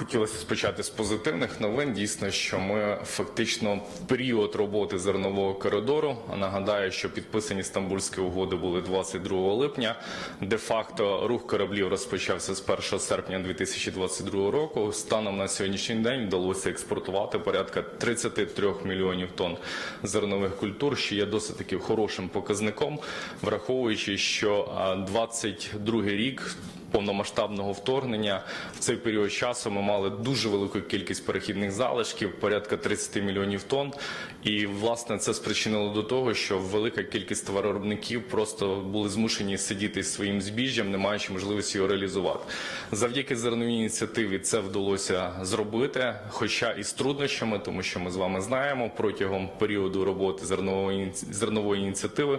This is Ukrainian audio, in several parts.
Хотілося спочати з позитивних новин. Дійсно, що ми фактично період роботи зернового коридору. Нагадаю, що підписані стамбульські угоди були 22 липня. Де факто рух кораблів розпочався з 1 серпня 2022 року. Станом на сьогоднішній день вдалося експортувати порядка 33 мільйонів тонн зернових культур, що є досить таки хорошим показником, враховуючи, що а, 22 рік повномасштабного вторгнення в цей період часу ми мали дуже велику кількість перехідних залишків, порядка 30 мільйонів тонн. І власне це спричинило до того, що велика кількість товароробників просто були змушені сидіти своїм збіжжям, не маючи можливості його реалізувати. Завдяки зерновій ініціативі це вдалося зробити, хоча і з труднощами, тому що ми з вами знаємо, протягом періоду роботи зернової зернової ініціативи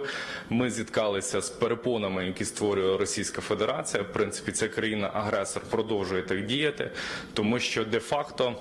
ми зіткалися з перепонами, які створює Російська Федерація. В принципі, ця країна-агресор продовжує так діяти, тому що де-факто.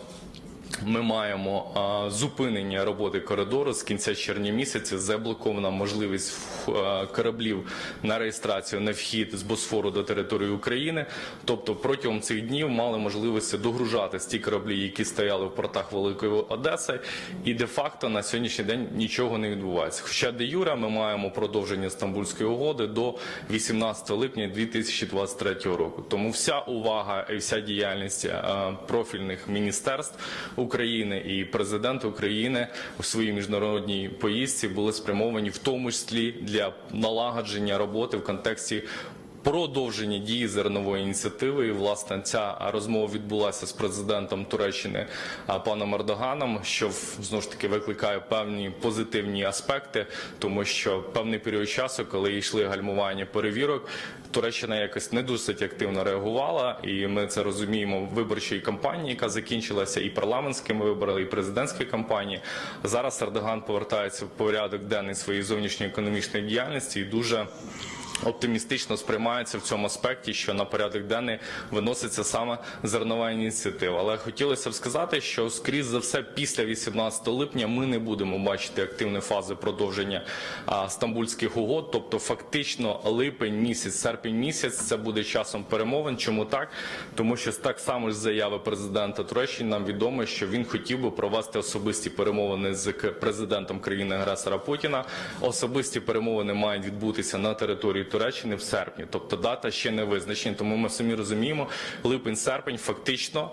Ми маємо зупинення роботи коридору з кінця червня місяця. Заблокована можливість а, кораблів на реєстрацію на вхід з Босфору до території України. Тобто протягом цих днів мали можливості догружатись ті кораблі, які стояли в портах Великої Одеси, і де-факто на сьогоднішній день нічого не відбувається. Хоча де юра ми маємо продовження Стамбульської угоди до 18 липня 2023 року. Тому вся увага і вся діяльність профільних міністерств України і президент України у своїй міжнародній поїздці були спрямовані в тому числі для налагодження роботи в контексті. Продовження дії зернової ініціативи, і власне ця розмова відбулася з президентом Туреччини паном Ердоганом, що знову ж таки викликає певні позитивні аспекти, тому що певний період часу, коли йшли гальмування перевірок, Туреччина якось не досить активно реагувала, і ми це розуміємо в виборчій кампанії, яка закінчилася і парламентськими виборами, і президентської кампанії. Зараз Ердоган повертається в порядок денний своєї зовнішньоекономічної діяльності і дуже оптимістично сприймається в цьому аспекті, що на порядок денний виноситься саме зернова ініціатива. Але хотілося б сказати, що скрізь за все після 18 липня ми не будемо бачити активної фази продовження а, стамбульських угод. Тобто, фактично, липень місяць, серпень місяць це буде часом перемовин. Чому так? Тому що так само з заяви президента Туреччини нам відомо, що він хотів би провести особисті перемовини з президентом країни-агресора Путіна. Особисті перемовини мають відбутися на території Туреччини в серпні, тобто дата ще не визначена. Тому ми самі розуміємо, липень-серпень фактично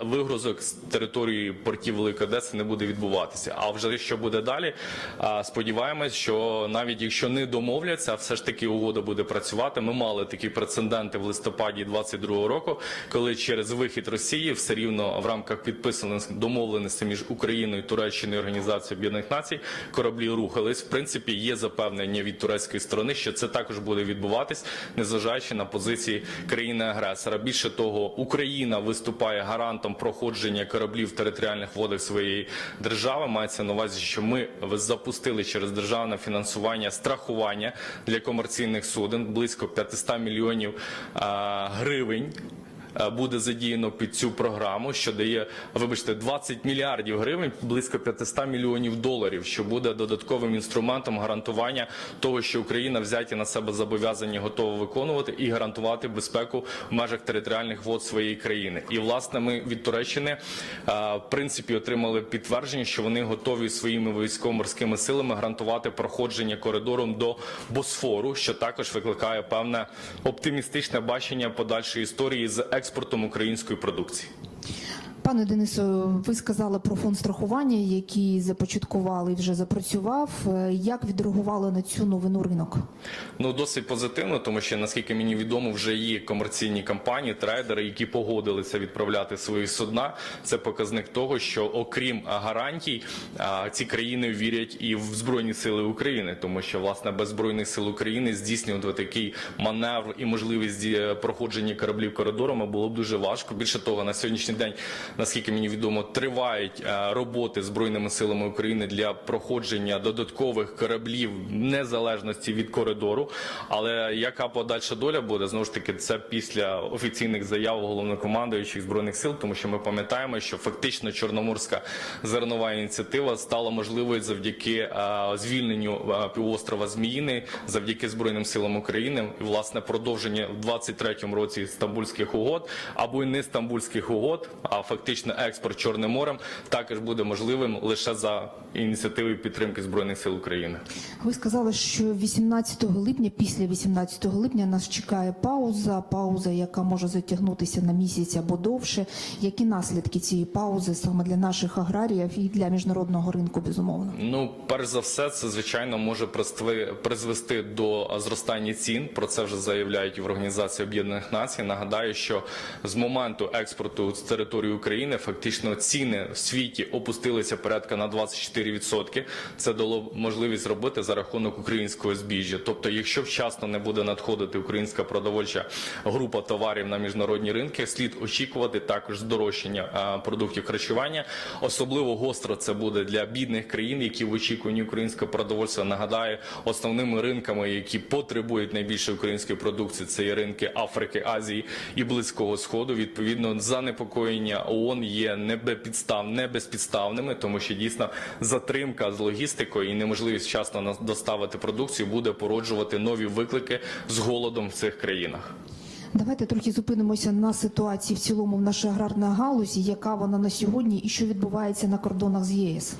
вигрузок з території портів Великої Одеси не буде відбуватися. А вже що буде далі? Сподіваємось, що навіть якщо не домовляться, все ж таки угода буде працювати. Ми мали такі прецеденти в листопаді 22 року, коли через вихід Росії все рівно в рамках підписаних домовленостей між Україною, Туреччиною і Організацією Об'єднаних Націй кораблі рухались. В принципі, є запевнення від турецької сторони, що це також буде відбуватись, незважаючи на позиції країни-агресора. Більше того, Україна виступає гарантом проходження кораблів в територіальних водах своєї держави. Мається на увазі, що ми запустили через державне фінансування страхування для комерційних суден близько 500 мільйонів гривень буде задіяно під цю програму, що дає, вибачте, 20 мільярдів гривень, близько 500 мільйонів доларів, що буде додатковим інструментом гарантування того, що Україна взяті на себе зобов'язання готова виконувати і гарантувати безпеку в межах територіальних вод своєї країни. І власне ми від Туреччини е, в принципі отримали підтвердження, що вони готові своїми військово-морськими силами гарантувати проходження коридором до Босфору, що також викликає певне оптимістичне бачення подальшої історії з експортом української продукції. Пане Денисо, ви сказали про фонд страхування, який започаткували і вже запрацював. Е, Як відреагували на цю новину ринок? Ну досить позитивно, тому що наскільки мені відомо, вже є комерційні компанії, трейдери, які погодилися відправляти свої судна. Це показник того, що окрім гарантій, ці країни вірять і в збройні сили України, тому що власне без збройних сил України здійснювати такий маневр і можливість е, проходження кораблів коридорами було б дуже важко. Більше того, на сьогоднішній день наскільки мені відомо, тривають е, роботи збройними силами України для проходження додаткових кораблів незалежності від коридору. Але яка подальша доля буде знову ж таки це після офіційних заяв головнокомандуючих збройних сил, тому що ми пам'ятаємо, що фактично Чорноморська зернова ініціатива стала можливою завдяки е, звільненню е, півострова Зміїни, завдяки збройним силам України і власне продовження в 23-му році стамбульських угод або не стамбульських угод, а фактично експорт Чорним морем також буде можливим лише за ініціативи підтримки збройних сил України. Ви сказали, що 18 липня, після 18 липня нас чекає пауза, пауза, яка може затягнутися на місяць або довше. Які наслідки цієї паузи саме для наших аграріїв і для міжнародного ринку, безумовно? Ну, перш за все, це звичайно може призвести до зростання цін. Про це вже заявляють в Організації Об'єднаних Націй. Нагадаю, що з моменту експорту з території України фактично ціни в світі опустилися порядка на 24%. Це дало можливість зробити за рахунок українського збіжжя. Тобто, якщо вчасно не буде надходити українська продовольча група товарів на міжнародні ринки, слід очікувати також здорожчання продуктів харчування. Особливо гостро це буде для бідних країн, які в очікуванні українського продовольства. Нагадаю, основними ринками, які потребують найбільше української продукції, це є ринки Африки, Азії і Близького Сходу. Відповідно, занепокоєння ООН є небезпідстав, небезпідставними, не безпідставними, тому що дійсно затримка з логістикою і неможливість вчасно доставити продукцію буде породжувати нові виклики з голодом в цих країнах. Давайте трохи зупинимося на ситуації в цілому в нашій аграрній галузі, яка вона на сьогодні і що відбувається на кордонах з ЄС.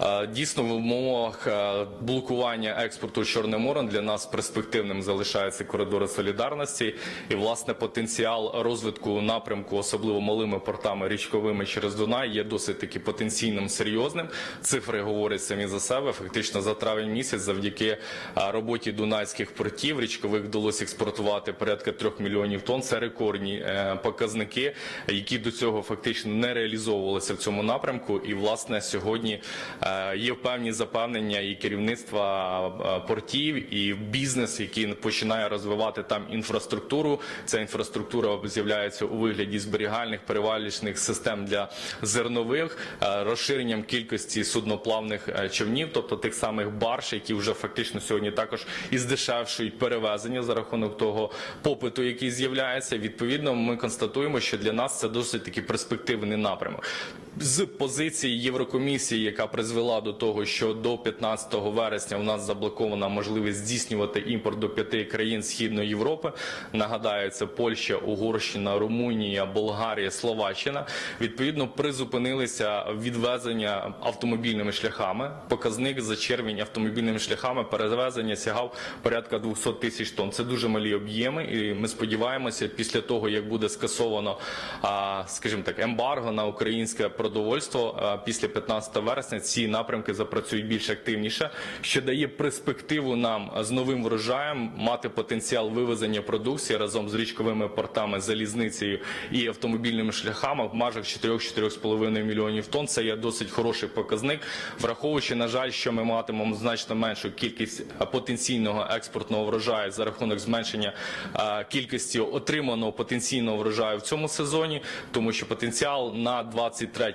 Е, Дійсно, в умовах е, блокування експорту Чорним морем для нас перспективним залишаються коридори солідарності, і власне потенціал розвитку напрямку, особливо малими портами річковими через Дунай, є досить таки потенційним серйозним. Цифри говорять самі за себе. Фактично за травень місяць, завдяки е, роботі дунайських портів, річкових вдалося експортувати порядка трьох мільйонів тонн. Це рекордні показники, які до цього фактично не реалізовувалися в цьому напрямку. І власне сьогодні є певні запевнення і керівництва е, портів, і бізнес, який починає розвивати там інфраструктуру. Ця інфраструктура з'являється у вигляді зберігальних перевалічних систем для зернових, е, розширенням кількості судноплавних е, човнів, тобто тих самих барж, які вже фактично сьогодні також і здешевшують перевезення за рахунок того попиту, який з'являється. Відповідно, ми констатуємо, що для нас це досить такий перспективний напрямок. З позиції Єврокомісії, яка призвела до того, що до 15 вересня у нас заблокована можливість здійснювати імпорт до п'яти країн Східної Європи. Нагадаю, це Польща, Угорщина, Румунія, Болгарія, Словаччина. Відповідно, призупинилися відвезення автомобільними шляхами. Показник за червень автомобільними шляхами перевезення сягав порядка 200 тисяч тонн. Це дуже малі об'єми, і ми сподіваємося, після того як буде скасовано, скажімо так, ембарго на українське продовольство а, після 15 вересня, ці напрямки запрацюють більш активніше, що дає перспективу нам з новим врожаєм мати потенціал вивезення продукції разом з річковими портами, залізницею і автомобільними шляхами в межах 4-4,5 мільйонів тонн. Це є досить хороший показник, враховуючи, на жаль, що ми матимемо значно меншу кількість потенційного експортного врожаю за рахунок зменшення кількості отриманого потенційного врожаю в цьому сезоні, тому що потенціал на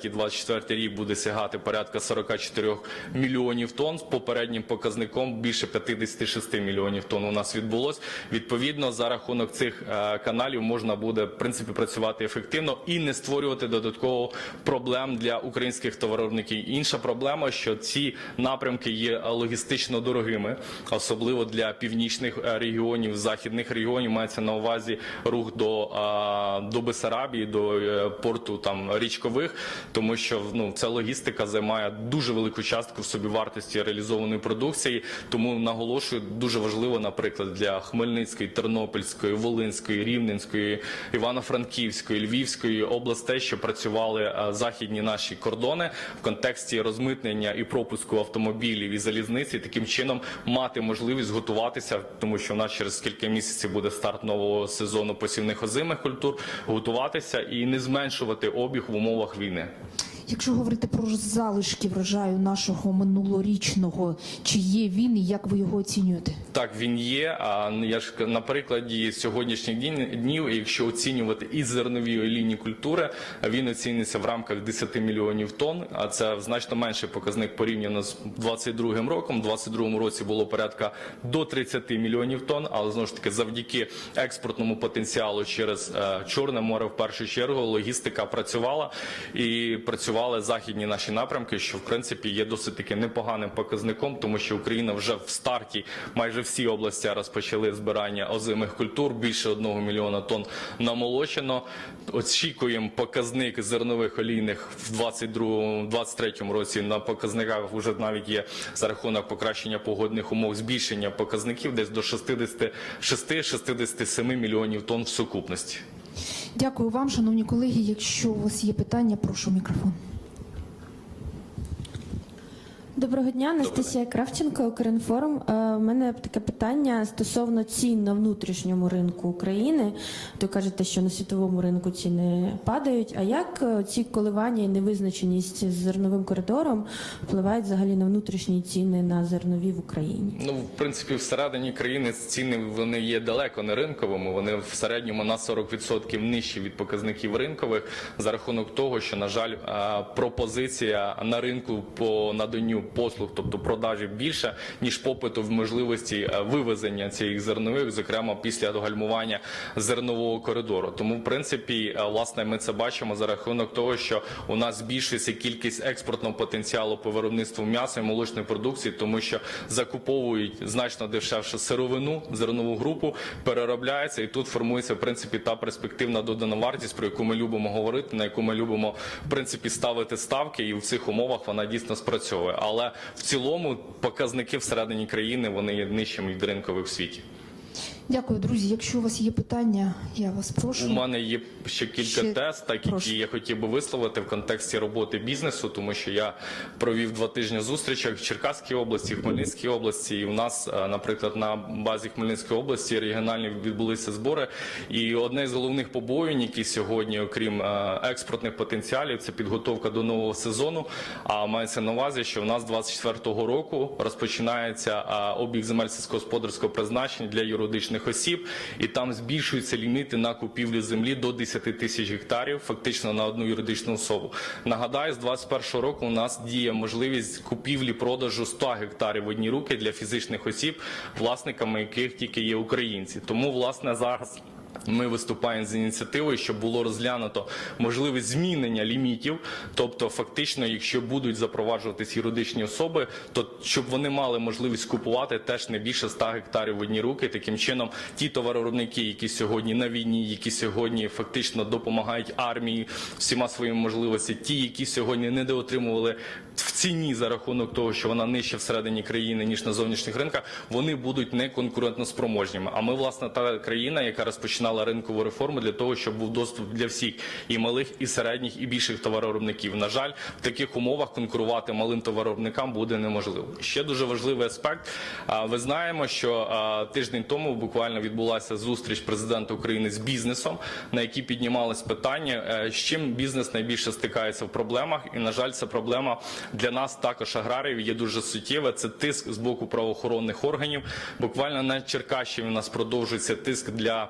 23-24 рік буде сягати порядка 44 мільйонів тонн. З попереднім показником більше 56 мільйонів тонн у нас відбулось. Відповідно, за рахунок цих е, каналів можна буде в принципі працювати ефективно і не створювати додатково проблем для українських товаровиробників. Інша проблема, що ці напрямки є логістично дорогими, особливо для північних е, регіонів, західних регіонів. Мається на увазі рух до, е, до Бесарабії, до порту там річкових, тому що ну ця логістика займає дуже велику частку в собівартості реалізованої продукції. Тому наголошую дуже важливо, наприклад, для Хмельницької, Тернопільської, Волинської, Рівненської, Івано-Франківської, Львівської областей, що працювали е, західні наші кордони в контексті розмитнення і пропуску автомобілів і залізниці, таким чином мати можливість готуватися, тому що в нас через кілька місяців буде старт нового сезону посівних озимих культур, готуватися і не зменшувати обіг в умовах війни. Якщо говорити про залишки врожаю нашого минулорічного, чи є він і як ви його оцінюєте? Так, він є. А я ж на прикладі сьогоднішніх днів, якщо оцінювати і зернові олійні культури, він оцінюється в рамках 10 мільйонів тонн. А це значно менший показник порівняно з 22 роком. У 22 році було порядка до 30 мільйонів тонн. Але знову ж таки, завдяки експортному потенціалу через е, Чорне море, в першу чергу, логістика працювала і працювали західні наші напрямки, що в принципі є досить таки непоганим показником, тому що Україна вже в старті майже всі області розпочали збирання озимих культур. Більше одного мільйона тонн намолочено. Очікуємо показник зернових олійних в 22-23 році. На показниках вже навіть є за рахунок покращення погодних умов збільшення показників десь до 66-67 мільйонів тонн в сукупності. Дякую вам, шановні колеги. Якщо у вас є питання, прошу мікрофон. Доброго дня, Анастасія Кравченко, Укрінформ. Е, У мене таке питання стосовно цін на внутрішньому ринку України. То кажете, що на світовому ринку ціни падають. А як е, ці коливання і невизначеність з зерновим коридором впливають взагалі на внутрішні ціни на зернові в Україні? Ну, в принципі, всередині країни ціни вони є далеко не ринковими. Вони в середньому на 40% нижчі від показників ринкових за рахунок того, що на жаль, е, пропозиція на ринку по наданню послуг, тобто продажі більше ніж попиту в можливості е, вивезення цих зернових, зокрема після догальмування зернового коридору. Тому, в принципі, е, власне, ми це бачимо за рахунок того, що у нас збільшується кількість експортного потенціалу по виробництву м'яса і молочної продукції, тому що закуповують значно дешевше сировину, зернову групу, переробляється, і тут формується в принципі та перспективна додана вартість, про яку ми любимо говорити, на яку ми любимо в принципі ставити ставки, і в цих умовах вона дійсно спрацьовує. Але в цілому показники всередині країни вони нижчими від ринкових в світі. Дякую, друзі. Якщо у вас є питання, я вас прошу. У мене є ще кілька Ще- тез, так прошу. які я хотів би висловити в контексті роботи бізнесу, тому що я провів два тижні зустрічей в Черкаській області, Хмельницькій області. І в нас, е, наприклад, на базі Хмельницької області регіональні відбулися збори. І одне з головних побоювань, які сьогодні, окрім е, експортних потенціалів, це підготовка до нового сезону. А мається на увазі, що в нас 24-го року розпочинається е, обіг земель сільськогосподарського призначення для юридичних осіб, і там збільшуються ліміти на купівлю землі до 10 тисяч гектарів, фактично на одну юридичну особу. Нагадаю, з 21 року у нас діє можливість купівлі продажу 100 гектарів в одні руки для фізичних осіб, власниками яких тільки є українці. Тому власне зараз. Ми виступаємо з ініціативою, щоб було розглянуто можливість змінення лімітів. Тобто, фактично, якщо будуть запроваджуватись юридичні особи, то щоб вони мали можливість купувати теж не більше 100 гектарів в одні руки. Таким чином, ті товаровиробники, які сьогодні на війні, які сьогодні фактично допомагають армії всіма своїми можливостями, ті, які сьогодні недоотримували в ціні за рахунок того, що вона нижче всередині країни ніж на зовнішніх ринках, вони будуть не конкурентно спроможніми. А ми, власне, та країна, яка розпочинала ринкову реформу для того, щоб був доступ для всіх і малих, і середніх, і більших товаровиробників. На жаль, в таких умовах конкурувати малим товаровиробникам буде неможливо. Ще дуже важливий аспект. Ви знаємо, що тиждень тому буквально відбулася зустріч президента України з бізнесом, на якій піднімались питання, е, з чим бізнес найбільше стикається в проблемах. І на жаль, ця проблема для нас також аграріїв є дуже суттєва. Це тиск з боку правоохоронних органів. Буквально на Черкащині у нас продовжується тиск для.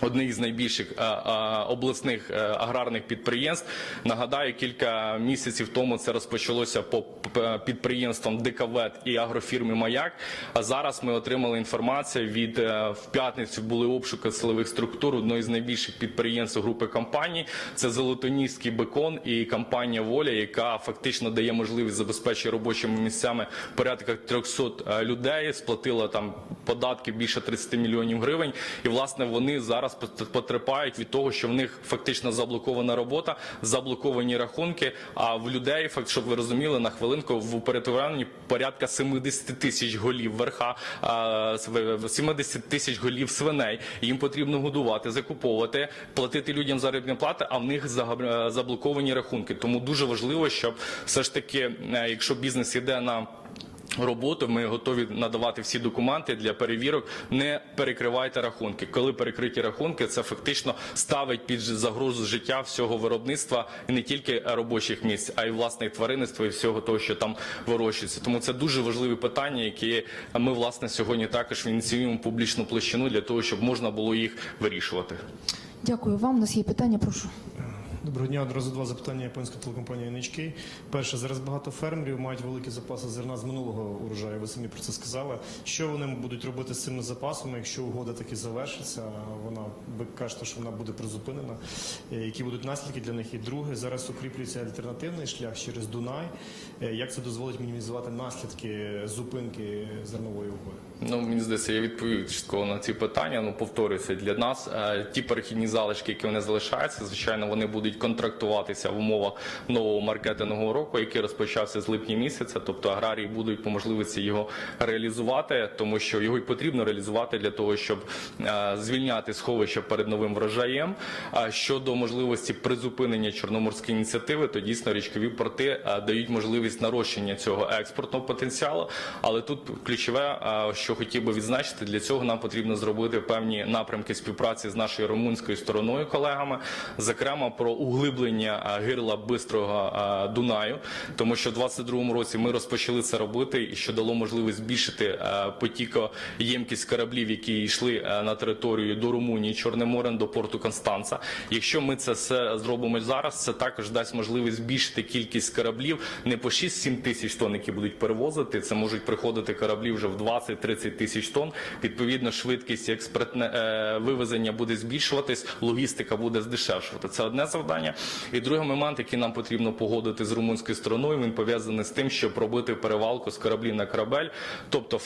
Одних з найбільших е, е, обласних е, аграрних підприємств. Нагадаю, кілька місяців тому це розпочалося по підприємствам Дикавет і агрофірми Маяк. А зараз ми отримали інформацію від в п'ятницю були обшуки силових структур одної з найбільших підприємств групи компаній. Це Золотоніський бекон і компанія Воля, яка фактично дає можливість забезпечити робочими місцями порядка 300 е, людей. Сплатила там податки більше 30 мільйонів гривень. І власне вони зараз пот- потерпають від того, що в них фактично заблокована робота, заблоковані рахунки. А в людей, факт, щоб ви розуміли, на хвилинку в упорядкуванні порядка 70 тисяч голів верха, 70 тисяч голів свиней. Їм потрібно годувати, закуповувати, платити людям заробітні плати, а в них е, заблоковані рахунки. Тому дуже важливо, щоб все ж таки, е, якщо бізнес іде на роботу. Ми готові надавати всі документи для перевірок. Не перекривайте рахунки. Коли перекриті рахунки, це фактично ставить під загрозу життя всього виробництва і не тільки робочих місць, а й власне тваринництва і всього того, що там вирощується. Тому це дуже важливі питання, які ми власне сьогодні також ініціюємо публічну площину для того, щоб можна було їх вирішувати. Дякую вам. У нас є питання. Прошу. Доброго дня. Одразу два запитання японської телекомпанії NHK. Перше, зараз багато фермерів мають великі запаси зерна з минулого урожаю. Ви самі про це сказали. Що вони будуть робити з цими запасами, якщо угода таки завершиться? Вона ви кажете, що вона буде призупинена. Е, Які будуть наслідки для них? І друге, зараз укріплюється альтернативний шлях через Дунай. Е, Як це дозволить мінімізувати наслідки зупинки зернової угоди? Ну, мені здається, я відповів частково на ці питання. Ну, повторюся, для нас е, ті перехідні залишки, які вони залишаються, звичайно, вони будуть контрактуватися в умовах нового маркетингового року, який розпочався з липня місяця. Тобто аграрії будуть по можливості його реалізувати, тому що його й потрібно реалізувати для того, щоб е, звільняти сховища перед новим врожаєм. А щодо можливості призупинення чорноморської ініціативи, то дійсно річкові порти е, дають можливість нарощення цього експортного потенціалу. Але тут ключове, е, що хотів би відзначити, для цього нам потрібно зробити певні напрямки співпраці з нашою румунською стороною колегами, зокрема про углиблення е, гирла бистрого е, Дунаю, тому що в 22-му році ми розпочали це робити, і що дало можливість збільшити е, потікоємкість кораблів, які йшли на територію до Румунії, Чорним морем, до порту Констанца. Якщо ми це все зробимо зараз, це також дасть можливість збільшити кількість кораблів не по 6-7 тисяч тонн, які будуть перевозити. Це можуть приходити кораблі вже в 20-30 тисяч тонн. Відповідно, швидкість експертне е, вивезення буде збільшуватись, логістика буде здешевшувати. Це одне завдання. І другий момент, який нам потрібно погодити з румунською стороною, він пов'язаний з тим, щоб робити перевалку з кораблів на корабель, тобто